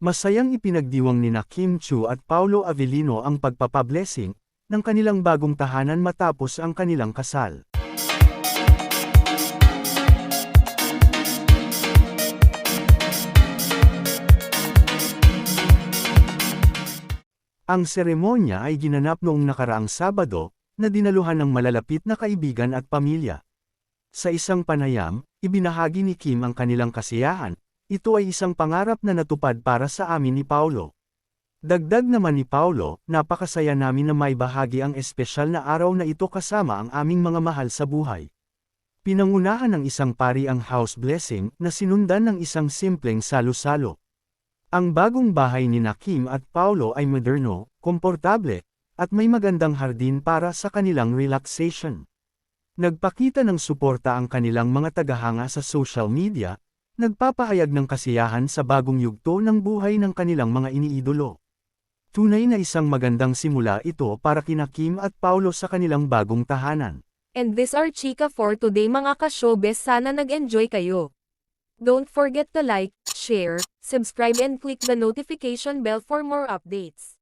Masayang ipinagdiwang ni na Kim Chu at Paulo Avellino ang pagpapablessing ng kanilang bagong tahanan matapos ang kanilang kasal. Ang seremonya ay ginanap noong nakaraang Sabado, na dinaluhan ng malalapit na kaibigan at pamilya. Sa isang panayam, ibinahagi ni Kim ang kanilang kasiyahan, ito ay isang pangarap na natupad para sa amin ni Paulo. Dagdag naman ni Paulo, napakasaya namin na may bahagi ang espesyal na araw na ito kasama ang aming mga mahal sa buhay. Pinangunahan ng isang pari ang house blessing na sinundan ng isang simpleng salo-salo. Ang bagong bahay ni Nakim at Paulo ay moderno, komportable, at may magandang hardin para sa kanilang relaxation. Nagpakita ng suporta ang kanilang mga tagahanga sa social media, nagpapahayag ng kasiyahan sa bagong yugto ng buhay ng kanilang mga iniidolo. Tunay na isang magandang simula ito para kina Kim at Paulo sa kanilang bagong tahanan. And this are Chika for today mga ka-showbiz sana nag-enjoy kayo. Don't forget to like, share, subscribe and click the notification bell for more updates.